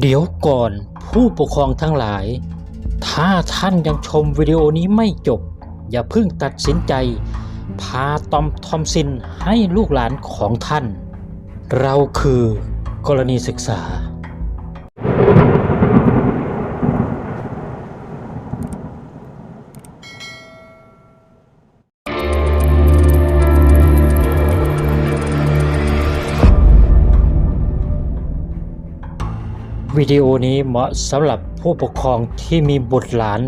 เดี๋ยวก่อนผู้ปกครองทั้งหลาย ถ้าท่านยังชมวิดีโอนี้ไม่จบ อย่าเพิ่งตัดสินใจ พาตอมทอมซินให้ลูกหลานของท่าน เราคือกรณีศึกษา วิดีโอนี้เหมาะสำหรับผู้ปกครองที่มีบุตรหลาน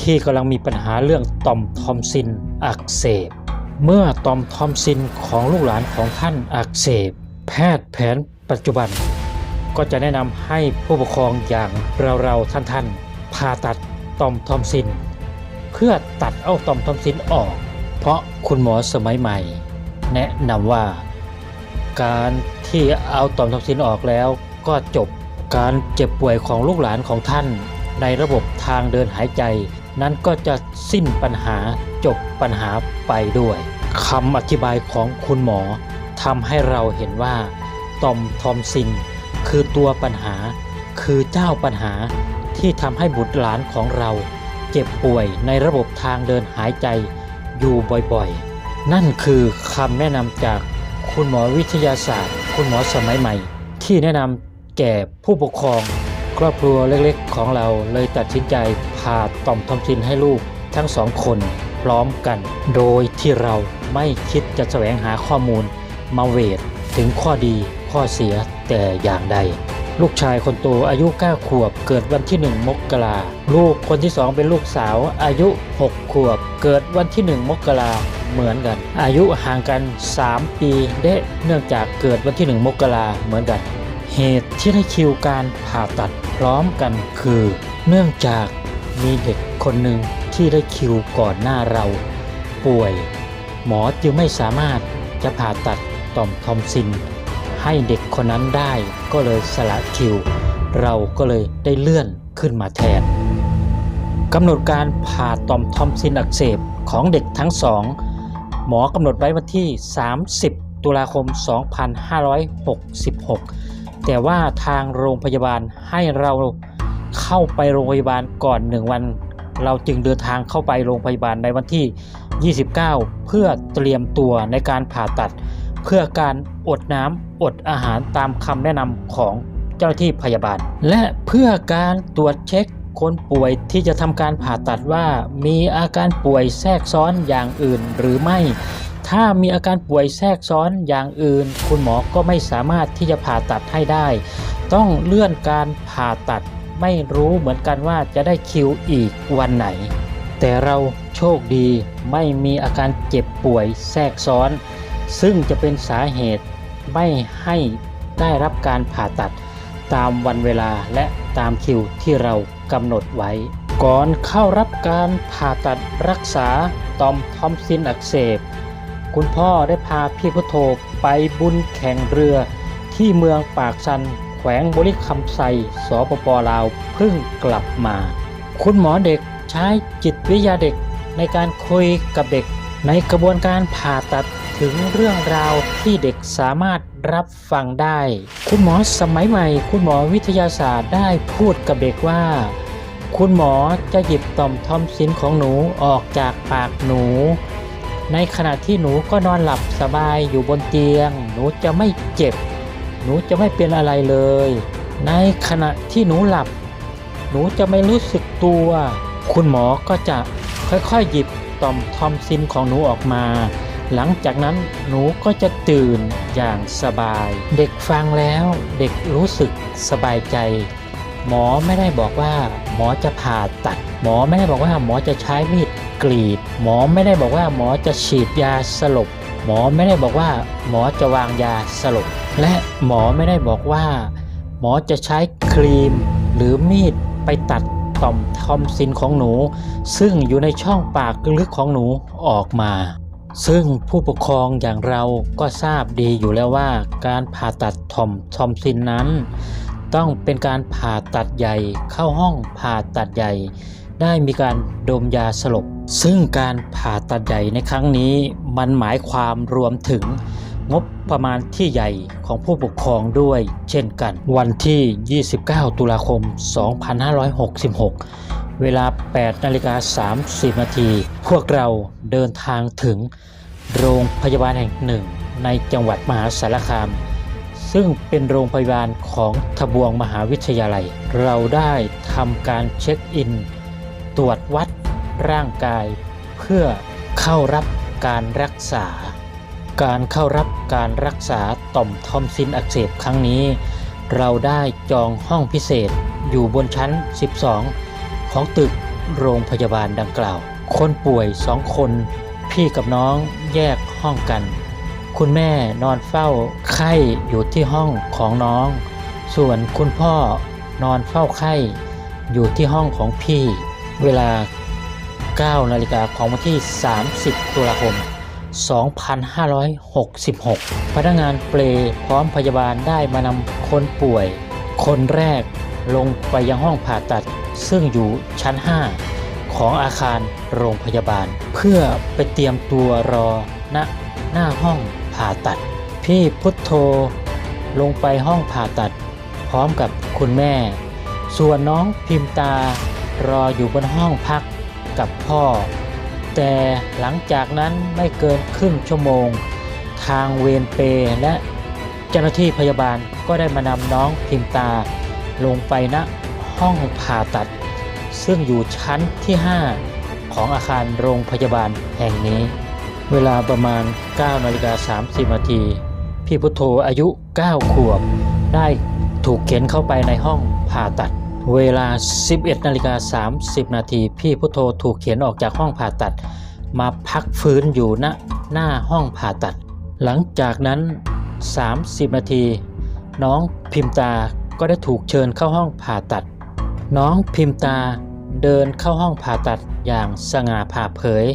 ที่กำลังมีปัญหาเรื่องต่อมทอมซินอักเสบ เมื่อต่อมทอมซินของลูกหลานของท่านอักเสบ แพทย์แผนปัจจุบัน ก็จะแนะนำให้ผู้ปกครองอย่างเราๆท่านๆผ่าตัดต่อมทอมซิน เพื่อตัดเอาต่อมทอมซินออก เพราะคุณหมอสมัยใหม่ แนะนำว่า การที่เอาต่อมทอมซินออกแล้วก็จบ การเจ็บป่วยของลูกหลานของท่านในระบบทางเดินหายใจ นั้นก็จะสิ้นปัญหาจบปัญหาไปด้วยคำอธิบายของคุณหมอทำให้เราเห็นว่าต่อมทอมซิน คือตัวปัญหา คือเจ้าปัญหาที่ทำให้บุตรหลานของเรา เจ็บป่วยในระบบทางเดินหายใจอยู่บ่อยๆ นั่นคือคำแนะนำจากคุณหมอวิทยาศาสตร์ คุณหมอสมัยใหม่ ที่แนะนำ แก่ผู้ปกครอง ครอบครัวเล็กๆ ของเราเลยตัดสินใจผ่าต่อมทอมซินให้ลูกทั้งสองคนพร้อมกัน โดยที่เราไม่คิดจะแสวงหาข้อมูลมาเวทถึงข้อดีข้อเสียแต่อย่างใด ลูกชายคนโตอายุ 9 ขวบเกิดวันที่ 1 มกราลูกคนที่ 2 เป็นลูกสาวอายุ 6 ขวบ เกิดวันที่ 1 มกราเหมือนกัน อายุห่างกัน 3 ปีเดะเนื่องจากเกิดวันที่ 1 มกราเหมือนกัน เหตุที่ได้คิวการผ่าตัดพร้อมกันคือ เนื่องจากมีเด็กคนหนึ่งที่ได้คิวก่อนหน้าเรา ป่วย หมอจึงไม่สามารถจะผ่าตัดต่อมทอมซิน ให้เด็กคนนั้นได้ก็เลยสละคิว เราก็เลยได้เลื่อนขึ้นมาแทนกำหนดการผ่าต่อมทอมซินอักเสบของเด็กทั้งสองหมอกำหนดไว้วันที่ 30 ตุลาคม 2566 แต่ว่าทางโรงพยาบาลให้เราเข้าไปโรงพยาบาลก่อน1วัน เราจึงเดินทางเข้าไปโรงพยาบาลในวันที่ 29 เพื่อเตรียมตัวในการผ่าตัด เพื่อการอดน้ำอดอาหารตามคำแนะนำของเจ้าหน้าที่พยาบาล และเพื่อการตรวจเช็คคนป่วยที่จะทำการผ่าตัดว่ามีอาการป่วยแทรกซ้อนอย่างอื่นหรือไม่ ถ้ามีอาการป่วยแทรกซ้อนอย่างอื่น คุณหมอก็ไม่สามารถที่จะผ่าตัดให้ได้ ต้องเลื่อนการผ่าตัดไม่รู้เหมือนกันว่าจะได้คิวอีกวันไหน แต่เราโชคดีไม่มีอาการเจ็บป่วยแทรกซ้อน ซึ่งจะเป็นสาเหตุไม่ให้ได้รับการผ่าตัดตามวันเวลาและตามคิวที่เรากำหนดไว้ ก่อนเข้ารับการผ่าตัดรักษาตอมทอมซินอักเสบ คุณพ่อได้พาพี่พุทโธไปบุญแข่งเรือที่เมืองปากซัน แขวงบริคำไซสปปลาวเพิ่งกลับมา คุณหมอเด็กใช้จิตวิทยาเด็กในการคุยกับเด็ก ในกระบวนการผ่าตัดถึงเรื่องราวที่เด็กสามารถรับฟังได้ คุณหมอสมัยใหม่ คุณหมอวิทยาศาสตร์ได้พูดกับเด็กว่า คุณหมอจะหยิบต่อมทอมซินของหนูออกจากปากหนู ในขณะที่หนูก็นอนหลับสบายอยู่บนเตียง หนูจะไม่เจ็บ หนูจะไม่เป็นอะไรเลย ในขณะที่หนูหลับ หนูจะไม่รู้สึกตัว คุณหมอก็จะค่อยๆหยิบต่อมทอมซินของหนูออกมา หลังจากนั้นหนูก็จะตื่นอย่างสบาย เด็กฟังแล้วเด็กรู้สึกสบายใจ หมอไม่ได้บอกว่า หมอจะผ่าตัด หมอไม่ได้บอกว่าหมอจะใช้มีด กรีด หมอไม่ได้บอกว่าหมอจะฉีดยาสลบ หมอไม่ได้บอกว่า หมอจะวางยาสลบ และหมอไม่ได้บอกว่า หมอจะใช้ครีม หรือมีดไปตัดต่อมทอมซินของหนู ซึ่งอยู่ในช่องปากลึกของหนูออกมา ซึ่งผู้ปกครองอย่างเราก็ทราบดีอยู่แล้วว่า การผ่าตัดทอมทอมซินนั้น ต้องเป็นการผ่าตัดใหญ่เข้าห้องผ่าตัดใหญ่ ได้มีการดมยาสลบ ซึ่งการผ่าตัดใหญ่ในครั้งนี้ มันหมายความรวมถึงงบประมาณที่ใหญ่ของผู้ปกครองด้วยเช่นกัน วันที่ 29 ตุลาคม 2566 เวลา 8นาฬิกา30 นาที พวกเราเดินทางถึงโรงพยาบาลแห่งหนึ่ง ในจังหวัดมหาสารคาม ซึ่งเป็นโรงพยาบาลของทบวงมหาวิทยาลัย เราได้ทำการเช็คอิน ตรวจวัดร่างกาย เพื่อเข้ารับการรักษา การเข้ารับการรักษาต่อมทอมซินอักเสบครั้งนี้ เราได้จองห้องพิเศษอยู่บนชั้น 12 ของตึกโรงพยาบาลดังกล่าว คนป่วยสองคน พี่กับน้องแยกห้องกัน คุณแม่นอนเฝ้าไข้อยู่ที่ห้องของน้อง ส่วนคุณพ่อนอนเฝ้าไข้อยู่ที่ห้องของพี่ เวลา 9 นาฬิกาของวันที่ 30 ตุลาคม 2566 พนักงานเปลพร้อมพยาบาลได้มานำคนป่วย คนแรกลงไปยังห้องผ่าตัด ซึ่งอยู่ชั้น 5 ของอาคารโรงพยาบาล เพื่อไปเตรียมตัวรอณหน้าห้องผ่าตัด พี่พุทโธลงไปห้องผ่าตัด พร้อมกับคุณแม่ ส่วนน้องพิมตา รออยู่บนห้องพักกับพ่อ แต่หลังจากนั้นไม่เกินครึ่งชั่วโมง ทางเวรเปและเจ้าหน้าที่พยาบาลก็ได้มานำน้องพิมตา ลงไปณห้องผ่าตัด ซึ่งอยู่ชั้นที่ 5 ของอาคารโรงพยาบาลแห่งนี้ เวลาประมาณ9นาฬิกา30นาทีพี่พุทโธอายุ 9 ขวบ ได้ถูกเข็นเข้าไปในห้องผ่าตัด เวลา 11นาฬิกา30 นาที พี่พุทโธถูกเข็นออกจากห้องผ่าตัด มาพักฟื้นอยู่ณหน้าห้องผ่าตัด หลังจากนั้น 30 นาที น้องพิมตาก็ได้ถูกเชิญเข้าห้องผ่าตัด น้องพิมตาเดินเข้าห้องผ่าตัดอย่างสง่าผ่าเผย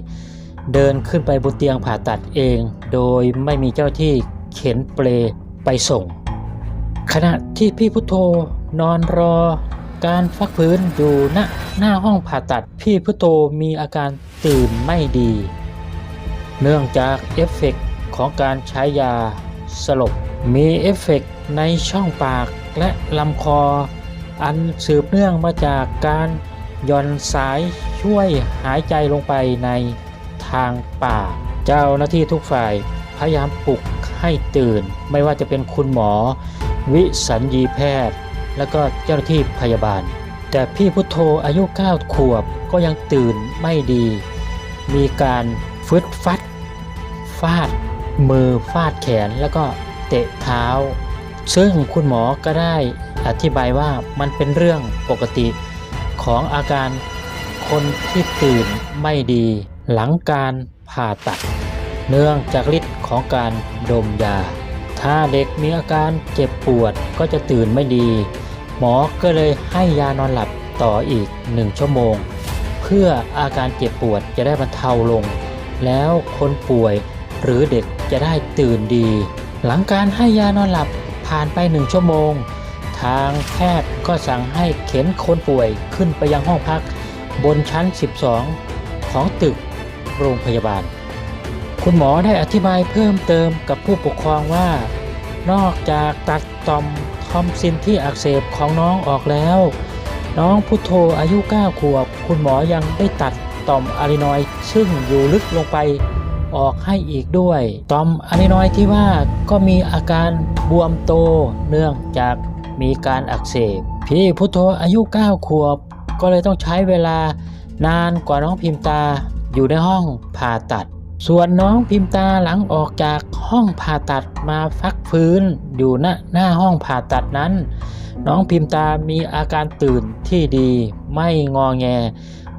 เดินขึ้นไปบนเตียงผ่าตัดเอง โดยไม่มีเจ้าหน้าที่เข็นเปลไปส่ง ขณะที่พี่พุทโธนอนรอ การฟักฟื้นอยู่ณหน้าห้องผ่าตัดพี่พุโธมีอาการตื่นไม่ดี เนื่องจากเอฟเฟกต์ของการใช้ยาสลบ มีเอฟเฟกต์ในช่องปากและลำคอ อันสืบเนื่องมาจากการย่อนสายช่วยหายใจลงไปในทางปาก เจ้าหน้าที่ทุกฝ่ายพยายามปลุกให้ตื่น ไม่ว่าจะเป็นคุณหมอ วิสัญญีแพทย์ และก็เจ้าหน้าที่พยาบาล แต่พี่พุทโธอายุ9ขวบก็ยังตื่นไม่ดี มีการฟึดฟัด ฟาด มือฟาดแขนแล้วก็เตะเท้า ซึ่งคุณหมอก็ได้อธิบายว่ามันเป็นเรื่องปกติของอาการคนที่ตื่นไม่ดี หลังการผ่าตัด เนื่องจากฤทธิ์ของการดมยา ถ้าเด็กมีอาการเจ็บปวดก็จะตื่นไม่ดี หมอก็เลยให้ยานอนหลับต่ออีกหนึ่งชั่วโมง เพื่ออาการเจ็บปวดจะได้บรรเทาลง แล้วคนป่วยหรือเด็กจะได้ตื่นดี หลังการให้ยานอนหลับผ่านไปหนึ่งชั่วโมง ทางแพทย์ก็สั่งให้เข็นคนป่วยขึ้นไปยังห้องพัก บนชั้น 12 ของตึกโรงพยาบาล คุณหมอได้อธิบายเพิ่มเติมกับผู้ปกครองว่า นอกจากตัดต่อม ทอมซินที่อักเสบของน้องออกแล้ว น้องพุทโธอายุ 9 ขวบ คุณหมอยังได้ตัดต่อมอะรินอยด์ซึ่งอยู่ลึกลงไปออกให้อีกด้วย ต่อมอะรินอยด์ที่ว่าก็มีอาการบวมโตเนื่องจากมีการอักเสบ พี่พุทโธอายุ 9 ขวบ ก็เลยต้องใช้เวลานานกว่าน้องพิมตาอยู่ในห้องผ่าตัด ส่วนน้องพิมตาหลังออกจากห้องผ่าตัดมาฟักฟื้นอยู่ณหน้าห้องผ่าตัดนั้น น้องพิมตามีอาการตื่นที่ดี ไม่งอแง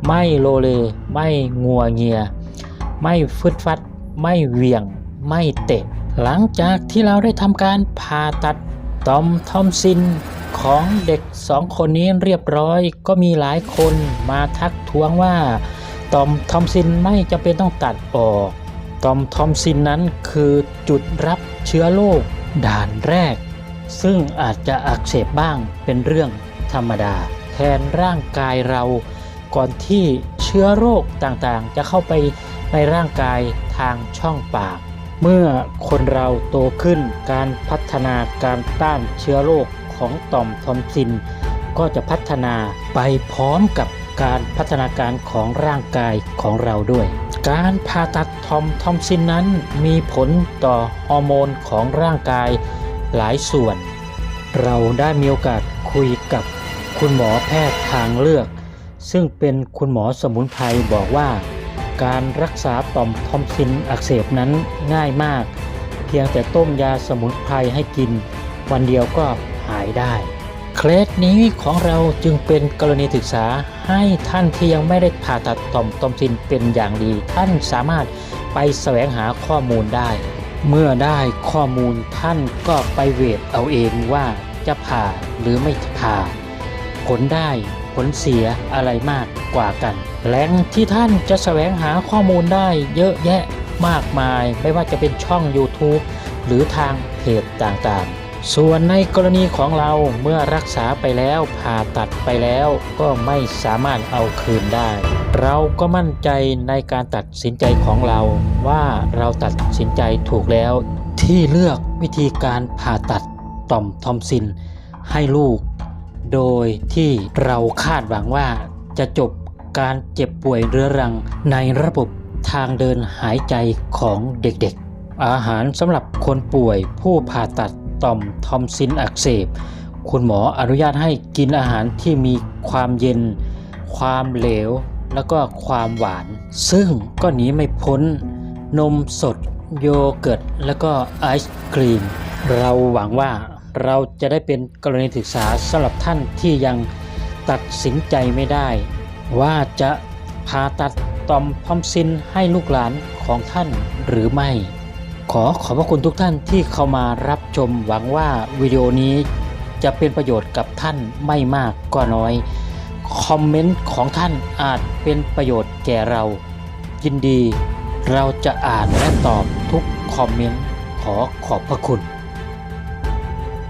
ไม่โลเล ไม่งัวเงีย ไม่ฟึดฟัด ไม่เหวี่ยง ไม่เตะ หลังจากที่เราได้ทำการผ่าตัดตอมทอมซินของเด็กสองคนนี้เรียบร้อยก็มีหลายคนมาทักท้วงว่า ตอมทอมซินไม่จำเป็นต้องตัดออกตอมทอมซินนั้นคือจุดรับเชื้อโรคด่านแรก ซึ่งอาจจะอักเสบบ้างเป็นเรื่องธรรมดา แทนร่างกายเรา ก่อนที่เชื้อโรคต่างๆ จะเข้าไปในร่างกายทางช่องปาก เมื่อคนเราโตขึ้นการพัฒนาการต้านเชื้อโรคของต่อมทอมซิน ก็จะพัฒนาไปพร้อมกับ การพัฒนาการของร่างกายของเราด้วย การผ่าตัดทอมทอมซินนั้นมีผลต่อฮอร์โมนของร่างกายหลายส่วน เราได้มีโอกาสคุยกับคุณหมอแพทย์ทางเลือก ซึ่งเป็นคุณหมอสมุนไพรบอกว่า การรักษาต่อมทอมซินอักเสบนั้นง่ายมาก เพียงแต่ต้มยาสมุนไพรให้กิน วันเดียวก็หายได้ เคล็ดนี้ของเราจึงเป็นกรณีศึกษาให้ท่านที่ยังไม่ได้ผ่าตัดต่อมทอมซินเป็นอย่างดี ท่านสามารถไปแสวงหาข้อมูลได้ เมื่อได้ข้อมูลท่านก็ไปเวทเอาเองว่าจะผ่าหรือไม่ผ่า ผลได้ผลเสียอะไรมากกว่ากัน แหล่งที่ท่านจะแสวงหาข้อมูลได้เยอะแยะมากมาย ไม่ว่าจะเป็นช่อง YouTube หรือทางเพจต่างๆ ส่วนในกรณีของเราเมื่อรักษาไปแล้วผ่าตัดไปแล้วก็ไม่สามารถเอาคืนได้ เราก็มั่นใจในการตัดสินใจของเรา ว่าเราตัดสินใจถูกแล้ว ที่เลือกวิธีการผ่าตัดต่อมทอมซินให้ลูก โดยที่เราคาดหวังว่าจะจบการเจ็บป่วยเรื้อรังในระบบทางเดินหายใจของเด็กๆ อาหารสำหรับคนป่วยผู้ผ่าตัด ต่อมทอมซินอักเสบ คุณหมออนุญาตให้กินอาหารที่มีความเย็น ความเหลว แล้วก็ความหวาน ซึ่งก็หนีไม่พ้น นมสด โยเกิร์ต แล้วก็ไอศครีม เราหวังว่าเราจะได้เป็นกรณีศึกษาสำหรับท่านที่ยังตัดสินใจไม่ได้ ว่าจะผ่าตัดต่อมทอมซินให้ลูกหลานของท่านหรือไม่ ขอขอบพระคุณทุกท่านที่เข้ามารับชมหวังว่าวิดีโอนี้จะเป็นประโยชน์กับท่านไม่มากก็น้อย คอมเมนต์ของท่านอาจเป็นประโยชน์แก่เรา ยินดีเราจะอ่านและตอบทุกคอมเมนต์ขอขอบพระคุณ